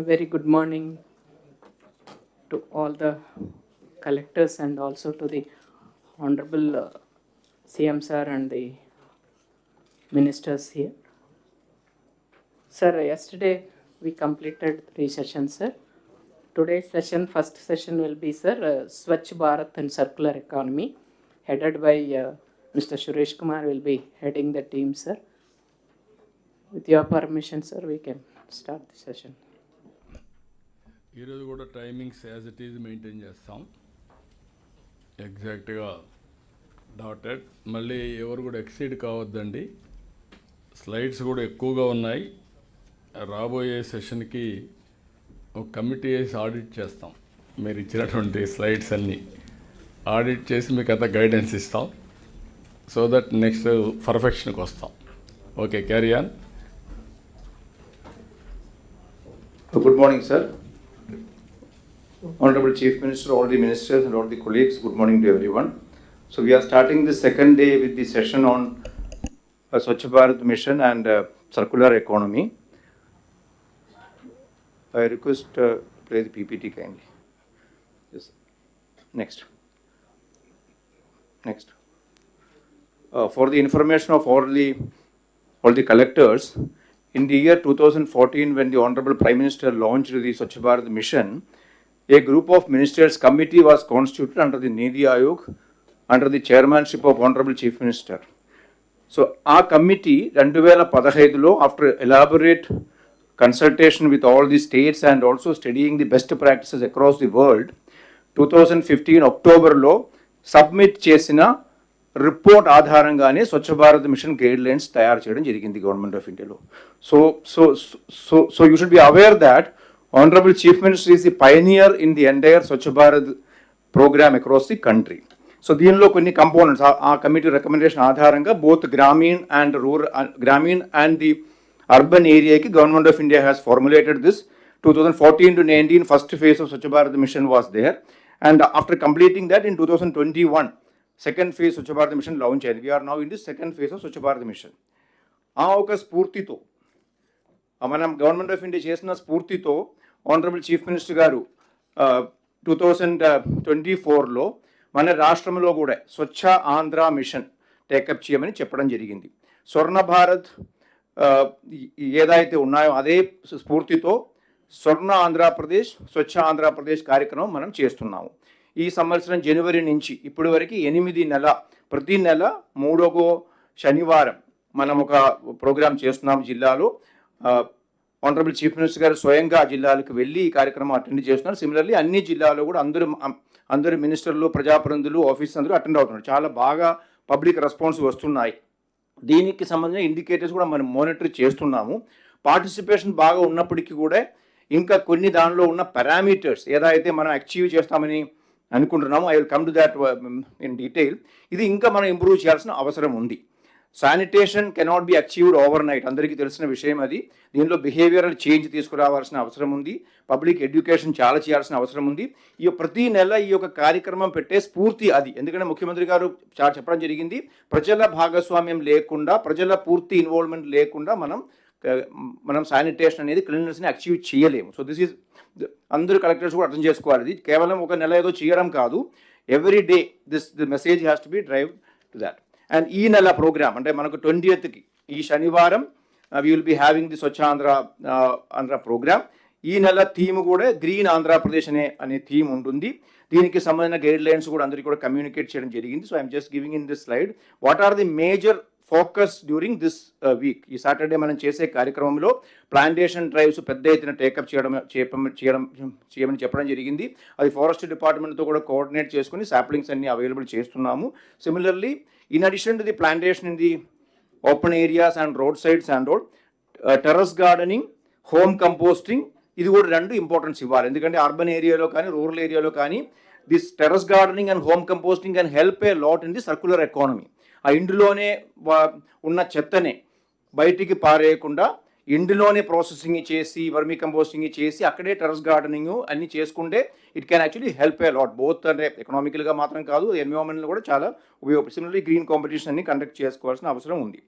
A very good morning to all the collectors and also to the Honorable uh, CM sir and the ministers here. Sir, yesterday we completed three sessions, sir. Today's session, first session will be, sir, uh, Swachh Bharat and Circular Economy, headed by uh, Mr. Suresh Kumar will be heading the team, sir. With your permission, sir, we can start the session. ఈరోజు కూడా timings as it is maintain చేస్తాం. ఎగ్జాక్ట్గా dotted మళ్ళీ ఎవరు కూడా exceed కావద్దండి. Slides కూడా ఎక్కువగా ఉన్నాయి. రాబోయే సెషన్కి ఒక కమిటీ వేసి ఆడిట్ చేస్తాం. మీరు ఇచ్చినటువంటి స్లైడ్స్ అన్నీ ఆడిట్ చేసి మీకు అంత గైడెన్స్ ఇస్తాం. సో దట్ నెక్స్ట్ పర్ఫెక్షన్కి వస్తాం. Okay carry on morning sir. Honorable Chief Minister, all the ministers and all the colleagues, good morning to everyone. So we are starting the second day with the session on uh, Swachh Bharat mission and uh, circular economy. I request uh, play the PPT kindly. Yes. Next. Next. Uh, for the information of all the all the collectors, in the year 2014, when the Honorable Prime Minister launched the Swachh Bharat mission, a group of ministers committee was constituted under the Nidhi Ayog, under the chairmanship of Honorable Chief Minister. So ఆ committee రెండు వేల పదహైదులో after elaborate consultation with all the states and also studying the best practices across the world two thousand fifteen అక్టోబర్లో submit చేసిన report ఆధారంగానే Swachh Bharat mission guidelines తయారు చేయడం జరిగింది government of ఇండియాలో so so so so you should be aware that Honourable chief minister is the pioneer in the entire Swachh Bharat programme across the country so దీనిలో కొన్ని components ఆ committee recommendation ఆధారంగా both Grameen and rural Grameen and the urban ఏరియాకి government of India has formulated this two thousand fourteen to nineteen first phase of Swachh Bharat mission was there and after completing that in two thousand twenty one second phase Swachh Bharat mission launch అయింది we are now in the second phase of Swachh Bharat mission ఆ ఒక స్ఫూర్తితో ఆ మనం government of India చేసిన స్ఫూర్తితో honourable chief minister గారు two thousand twenty ఫోర్లో మన రాష్ట్రంలో కూడా స్వచ్ఛ ఆంధ్ర మిషన్ టేకప్ చేయమని చెప్పడం జరిగింది. స్వర్ణ భారత్ ఏదైతే ఉన్నాయో అదే స్ఫూర్తితో స్వర్ణ ఆంధ్రప్రదేశ్ స్వచ్ఛ ఆంధ్రప్రదేశ్ కార్యక్రమం మనం చేస్తున్నాము. ఈ సంవత్సరం జనవరి నుంచి ఇప్పటి వరకు ఎనిమిది నెల ప్రతి నెల మూడవ శనివారం మనం ఒక ప్రోగ్రాం చేస్తున్నాం జిల్లాలో. ఆనరబుల్ చీఫ్ మినిస్టర్ గారు స్వయంగా ఆ జిల్లాలకు వెళ్ళి ఈ కార్యక్రమం అటెండ్ చేస్తున్నారు. సిమిలర్లీ అన్ని జిల్లాలో కూడా అందరూ అందరు మినిస్టర్లు ప్రజాప్రతినిధులు ఆఫీస్ అందరూ అటెండ్ అవుతున్నారు. చాలా బాగా పబ్లిక్ రెస్పాన్స్ వస్తున్నాయి. దీనికి సంబంధించిన ఇండికేటర్స్ కూడా మనం మానిటర్ చేస్తున్నాము. పార్టిసిపేషన్ బాగా ఉన్నప్పటికీ కూడా ఇంకా కొన్ని దానిలో ఉన్న పారామీటర్స్ ఏదైతే మనం అచీవ్ చేస్తామని అనుకుంటున్నాము I will come to that in detail ఇది ఇంకా మనం ఇంప్రూవ్ చేయాల్సిన అవసరం ఉంది. Sanitation cannot be achieved overnight అందరికీ తెలిసిన విషయం అది. దీనిలో బిహేవియరల్ చేంజ్ తీసుకురావాల్సిన అవసరం ఉంది. పబ్లిక్ ఎడ్యుకేషన్ చాలా చేయాల్సిన అవసరం ఉంది. ఈ ప్రతి నెల ఈ యొక్క కార్యక్రమం పెట్టే స్ఫూర్తి అది. ఎందుకంటే ముఖ్యమంత్రి గారు చాలా చెప్పడం జరిగింది. ప్రజల భాగస్వామ్యం లేకుండా ప్రజల పూర్తి ఇన్వాల్వ్మెంట్ లేకుండా మనం మనం శానిటేషన్ అనేది క్లీన్నెస్ని అచీవ్ చేయలేము. సో దిస్ ఈజ్ అందరూ కలెక్టర్స్ కూడా అర్థం చేసుకోవాలి. ఇది కేవలం ఒక నెల ఏదో చేయడం కాదు. Every day this the message has to be drive to that and ఈ నెల ప్రోగ్రామ్ అంటే మనకు ట్వంటీ ఎత్కి ఈ శనివారం we will be having the Swachh Andhra Andhra programme ఈ నెల థీమ్ కూడా గ్రీన్ ఆంధ్రప్రదేశ్ అనే అనే థీమ్ ఉంటుంది. దీనికి సంబంధించిన గైడ్ లైన్స్ కూడా అందరికీ కూడా కమ్యూనికేట్ చేయడం జరిగింది. So I'm just giving in this slide what are the major focus during this week ఈ సాటర్డే మనం చేసే కార్యక్రమంలో ప్లాంటేషన్ డ్రైవ్స్ పెద్ద ఎత్తున టేకప్ చేయడం చేయడం చేయడం చేయమని చెప్పడం జరిగింది. అది ఫారెస్ట్ డిపార్ట్మెంట్తో కూడా కోఆర్డినేట్ చేసుకుని సాప్లింగ్స్ అన్ని అవైలబుల్ చేస్తున్నాము. Similarly in addition to the plantation in the open areas and road sides and road terrace gardening home composting ఇది కూడా రెండు ఇంపార్టెన్స్ ఇవ్వాలి. ఎందుకంటే అర్బన్ ఏరియాలో కానీ రూరల్ ఏరియాలో కానీ this terrace gardening and home composting and help a lot in the circular economy ఆ ఇంటిలోనే ఉన్న చెత్తనే బయటికి పారేయకుండా ఇంటిలోనే ప్రాసెసింగ్ చేసి వర్మీ కంపోస్టింగ్ చేసి అక్కడే టెర్రస్ గార్డెనింగ్ అన్ని చేసుకుంటే it can actually help a lot both అంటే ఎకనామికల్గా మాత్రం కాదు ఎన్విరాన్మెంట్లో కూడా చాలా ఉపయోగపడుతుంది. సిమిలర్లీ గ్రీన్ కాంపిటీషన్ అన్ని కండక్ట్ చేసుకోవాల్సిన అవసరం ఉంది.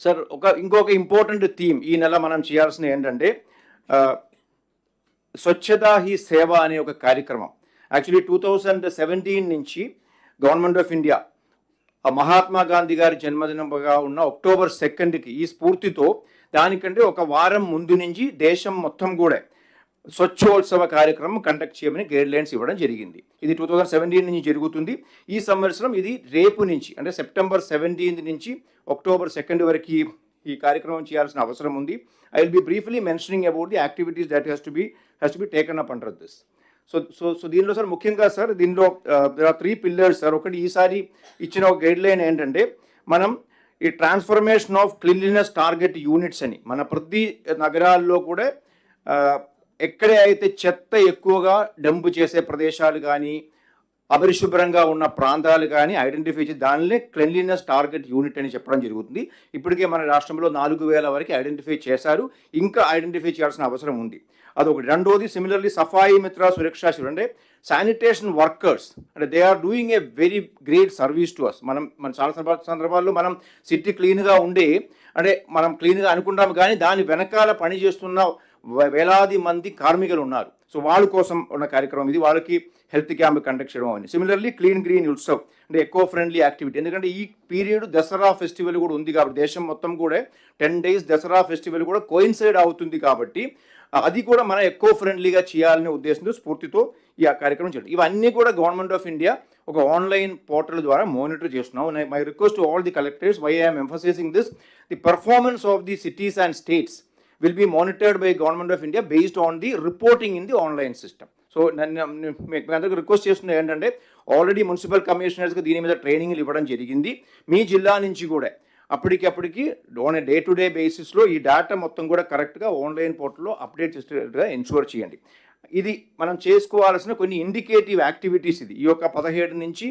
సార్ ఒక ఇంకొక ఇంపార్టెంట్ థీమ్ ఈ నెల మనం చేయాల్సిన ఏంటంటే స్వచ్ఛతా హీ సేవ అనే ఒక కార్యక్రమం. యాక్చువల్లీ టూ థౌజండ్ సెవెంటీన్ నుంచి గవర్నమెంట్ ఆఫ్ ఇండియా ఆ మహాత్మా గాంధీ గారి జన్మదినంగా ఉన్న అక్టోబర్ సెకండ్కి ఈ స్ఫూర్తితో దానికంటే ఒక వారం ముందు నుంచి దేశం మొత్తం కూడా స్వచ్ఛోత్సవ కార్యక్రమం కండక్ట్ చేయమని గైడ్ లైన్స్ ఇవ్వడం జరిగింది. ఇది టూ థౌజండ్ సెవెంటీన్ నుంచి జరుగుతుంది. ఈ సంవత్సరం ఇది రేపు నుంచి అంటే సెప్టెంబర్ సెవెంటీన్త్ నుంచి అక్టోబర్ సెకండ్ వరకు ఈ- ఈ కార్యక్రమం చేయాల్సిన అవసరం ఉంది. I will be briefly mentioning about the activities that has to be has to be taken up under this so so so దీనిలో సార్ ముఖ్యంగా సార్ దీనిలో త్రీ పిల్లర్స్ సార్. ఒకటి ఈసారి ఇచ్చిన ఒక గైడ్ లైన్ ఏంటంటే మనం ఈ transformation of cleanliness target units అని మన ప్రతి నగరాల్లో కూడా ఎక్కడే అయితే చెత్త ఎక్కువగా డంపు చేసే ప్రదేశాలు కానీ అపరిశుభ్రంగా ఉన్న ప్రాంతాలు కానీ ఐడెంటిఫై చేసి దానినే క్లెన్లీనెస్ టార్గెట్ యూనిట్ అని చెప్పడం జరుగుతుంది. ఇప్పటికే మన రాష్ట్రంలో నాలుగు వేల వరకు ఐడెంటిఫై చేశారు. ఇంకా ఐడెంటిఫై చేయాల్సిన అవసరం ఉంది. అదొకటి. రెండోది సిమిలర్లీ సఫాయి మిత్ర సురక్షా శిబిరం అంటే శానిటేషన్ వర్కర్స్ అంటే they are doing a very great service to us మనం మన చాలా సందర్భ- సందర్భాల్లో మనం సిటీ క్లీన్గా ఉండి అంటే మనం క్లీన్గా అనుకుంటాం కానీ దాని వెనకాల పని చేస్తున్న వేలాది మంది కార్మికులు ఉన్నారు సో వాళ్ళ కోసం ఉన్న కార్యక్రమం ఇది. వాళ్ళకి హెల్త్ క్యాంప్ కండక్ట్ చేయడం అని సిమిలర్లీ క్లీన్ గ్రీన్ ఉత్సవ్ అంటే ఎకో ఫ్రెండ్లీ యాక్టివిటీ ఎందుకంటే ఈ పీరియడ్ దసరా ఫెస్టివల్ కూడా ఉంది కాబట్టి దేశం మొత్తం కూడా టెన్ డేస్ దసరా ఫెస్టివల్ కూడా కోయిన్సైడ్ అవుతుంది కాబట్టి అది కూడా మనం ఎక్కువ ఫ్రెండ్లీగా చేయాలనే ఉద్దేశంతో స్ఫూర్తితో ఈ కార్యక్రమం చేయడం. ఇవన్నీ కూడా గవర్నమెంట్ ఆఫ్ ఇండియా ఒక ఆన్లైన్ పోర్టల్ ద్వారా మానిటర్ చేస్తున్నాం. My request all the collectors why I'm emphasising this the performance of the cities and states will be monitored by government of India based on the reporting in the online system so నన్ను మీకు అందరికి request చేస్తున్నది ఏంటంటే already municipal కమిషనర్స్కి దీని మీద ట్రైనింగ్లు ఇవ్వడం జరిగింది. మీ జిల్లా నుంచి కూడా అప్పటికప్పటికి ఓన్ డే టు డే బేసిస్లో ఈ డేటా మొత్తం కూడా కరెక్ట్గా ఆన్లైన్ పోర్టల్లో అప్డేట్ చేసేట్టుగా ఎన్షూర్ చేయండి. ఇది మనం చేసుకోవాల్సిన కొన్ని ఇండికేటివ్ యాక్టివిటీస్ ఇది. ఈ యొక్క పదిహేడు నుంచి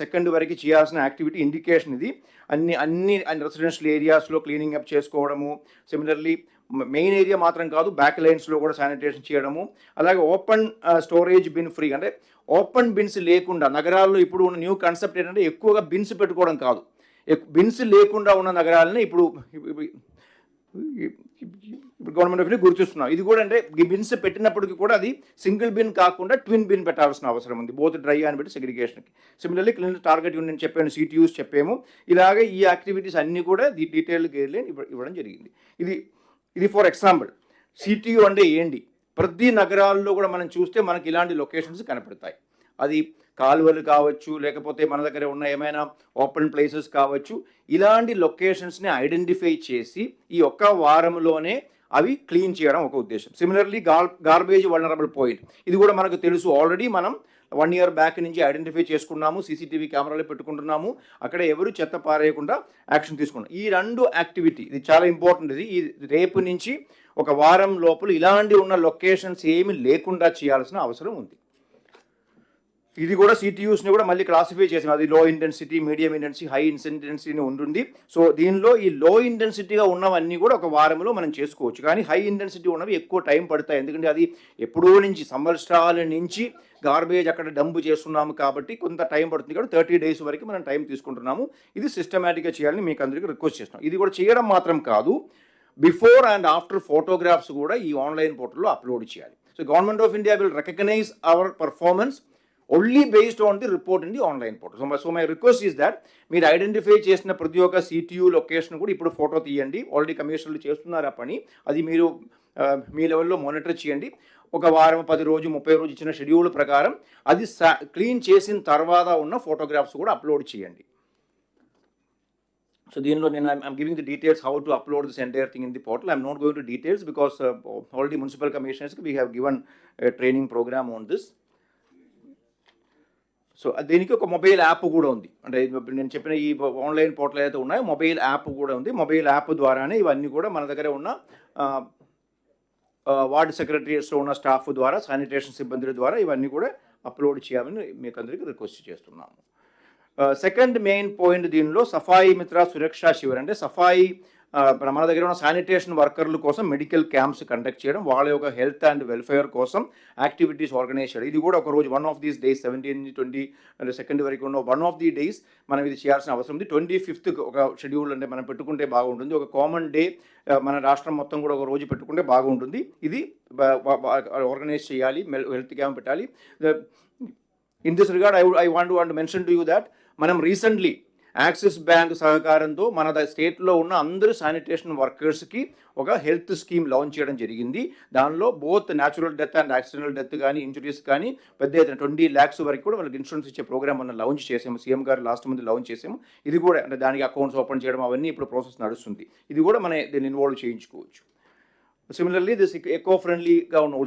సెకండ్ వరకు చేయాల్సిన యాక్టివిటీ ఇండికేషన్ ఇది. అన్ని అన్ని రెసిడెన్షియల్ ఏరియాస్లో క్లీనింగ్ అప్ చేసుకోవడము. సిమిలర్లీ మెయిన్ ఏరియా మాత్రం కాదు బ్యాక్ లైన్స్లో కూడా శానిటేషన్ చేయడము. అలాగే ఓపెన్ స్టోరేజ్ బిన్ ఫ్రీ అంటే ఓపెన్ బిన్స్ లేకుండా నగరాల్లో ఇప్పుడు ఉన్న న్యూ కాన్సెప్ట్ ఏంటంటే ఎక్కువగా బిన్స్ పెట్టుకోవడం కాదు. బిన్స్ లేకుండా ఉన్న నగరాలని ఇప్పుడు గవర్నమెంట్ ఆఫ్ ఇండియా గుర్తిస్తున్నాం. ఇది కూడా అంటే ఈ బిన్స్ పెట్టినప్పటికీ కూడా అది సింగిల్ బిన్ కాకుండా ట్విన్ బిన్ పెట్టాల్సిన అవసరం ఉంది. బోత్ డ్రై అని పెట్టి సెగ్రిగేషన్కి. సిమిలర్లీ క్లీన్ టార్గెట్ యూనియన్ చెప్పాను సిటీయూస్ చెప్పాము. ఇలాగే ఈ యాక్టివిటీస్ అన్నీ కూడా ది డీటెయిల్ గైడ్లైన్ ఇవ్వడం జరిగింది. ఇది ఇది ఫర్ ఎగ్జాంపుల్ సిటీయూ అంటే ఏంటి? ప్రతి నగరాల్లో కూడా మనం చూస్తే మనకి ఇలాంటి లొకేషన్స్ కనపడతాయి. అది కాలువలు కావచ్చు లేకపోతే మన దగ్గర ఉన్న ఏమైనా ఓపెన్ ప్లేసెస్ కావచ్చు ఇలాంటి లొకేషన్స్ని ఐడెంటిఫై చేసి ఈ ఒక్క వారంలోనే అవి క్లీన్ చేయడం ఒక ఉద్దేశం. Similarly gar garbage vulnerable point ఇది కూడా మనకు తెలుసు. ఆల్రెడీ మనం వన్ ఇయర్ బ్యాక్ నుంచి ఐడెంటిఫై చేసుకున్నాము సీసీటీవీ కెమెరాలు పెట్టుకుంటున్నాము. అక్కడ ఎవరు చెత్త పారేయకుండా యాక్షన్ తీసుకున్నాం. ఈ రెండు యాక్టివిటీ ఇది చాలా ఇంపార్టెంట్ ఇది ఈ రేపు నుంచి ఒక వారం లోపల ఇలాంటి ఉన్న లొకేషన్స్ ఏమి లేకుండా చేయాల్సిన అవసరం ఉంది. ఇది కూడా సిటీయూస్ని కూడా మళ్ళీ క్లాసిఫై చేసింది. అది low intensity medium intensity high intensity ఉంటుంది. సో దీనిలో ఈ లో ఇంటెన్సిటీగా ఉన్నవన్నీ కూడా ఒక వారంలో మనం చేసుకోవచ్చు. కానీ హై ఇంటెన్సిటీ ఉన్నవి ఎక్కువ టైం పడతాయి. ఎందుకంటే అది ఎప్పుడో నుంచి సంవత్సరాల నుంచి గార్బేజ్ అక్కడ డంప్ చేస్తున్నాము కాబట్టి కొంత టైం పడుతుంది కాబట్టి థర్టీ డేస్ వరకు మనం టైం తీసుకుంటున్నాము. ఇది సిస్టమేటిక్గా చేయాలని మీకు అందరికీ రిక్వెస్ట్ చేస్తున్నాం ఇది కూడా చేయడం మాత్రం కాదు. బిఫోర్ అండ్ ఆఫ్టర్ ఫోటోగ్రాఫ్స్ కూడా ఈ ఆన్లైన్ పోర్టల్లో అప్లోడ్ చేయాలి. So government of India will recognise our performance only based on the report in the online portal so so my request is that మీరు ఐడెంటిఫై చేసిన ప్రతి ఒక్క సిటియు లొకేషన్ కూడా ఇప్పుడు ఫోటో తీయండి. ఆల్రెడీ కమిషనర్లు చేస్తున్నారు ఆ పని? అది మీరు మీ లెవెల్లో మానిటర్ చేయండి. ఒక వారం పది రోజు ముప్పై రోజు ఇచ్చిన షెడ్యూల్ ప్రకారం అది క్లీన్ చేసిన తర్వాత ఉన్న ఫోటోగ్రాఫ్స్ కూడా అప్లోడ్ చేయండి. సో దీనిలో నేను I'm giving the details how to upload this entire thing in the portal I'm not going to details because already municipal కమిషనర్స్కి we have given training programme on this so దీనికి ఒక mobile app కూడా ఉంది. అంటే నేను చెప్పిన ఈ online portal అయితే ఉన్నాయో మొబైల్ యాప్ కూడా ఉంది. మొబైల్ యాప్ ద్వారానే ఇవన్నీ కూడా మన దగ్గర ఉన్న వార్డు సెక్రటరీస్లో ఉన్న స్టాఫ్ ద్వారా శానిటేషన్ సిబ్బందుల ద్వారా ఇవన్నీ కూడా అప్లోడ్ చేయాలని మీకు అందరికీ రిక్వెస్ట్ చేస్తున్నాము. సెకండ్ మెయిన్ పాయింట్ దీనిలో సఫాయి మిత్ర సురక్షా శిబిర్. అంటే సఫాయి మన దగ్గర ఉన్న శానిటేషన్ వర్కర్ల కోసం మెడికల్ క్యాంప్స్ కండక్ట్ చేయడం వాళ్ళ యొక్క హెల్త్ అండ్ వెల్ఫేర్ కోసం యాక్టివిటీస్ ఆర్గనైజ్ చేయడం. ఇది కూడా ఒక రోజు one of these days seventeen twenty and second వరకు ఉన్న వన్ ఆఫ్ ది డేస్ మనం ఇది చేయాల్సిన అవసరం ఉంది. ట్వంటీ ఫిఫ్త్ ఒక షెడ్యూల్ అంటే మనం పెట్టుకుంటే బాగుంటుంది. ఒక కామన్ డే మన రాష్ట్రం మొత్తం కూడా ఒక రోజు పెట్టుకుంటే బాగుంటుంది. ఇది ఆర్గనైజ్ చేయాలి హెల్త్ క్యాంప్ పెట్టాలి. In this regard I I want want mention to you that మనం రీసెంట్లీ యాక్సిస్ బ్యాంక్ సహకారంతో మన స్టేట్లో ఉన్న అందరు శానిటేషన్ వర్కర్స్కి ఒక హెల్త్ స్కీమ్ లాంచ్ చేయడం జరిగింది. దానిలో both natural death and accidental death కానీ ఇంజురీస్ కానీ పెద్ద ఎత్తున ట్వంటీ ల్యాక్స్ వరకు కూడా వాళ్ళకి ఇన్సూరెన్స్ ఇచ్చే ప్రోగ్రామ్ మనం లాంచ్ చేసాము. సీఎం గారు లాస్ట్ మంత్ లాంచ్ చేసాము. ఇది కూడా అంటే దానికి అకౌంట్స్ ఓపెన్ చేయడం అవన్నీ ఇప్పుడు ప్రాసెస్ నడుస్తుంది. ఇది కూడా మనం దీన్ని ఇన్వాల్వ్ చేయించుకోవచ్చు. సిమిలర్లీ దిస్ ఎకో ఫ్రెండ్లీగా ఉన్న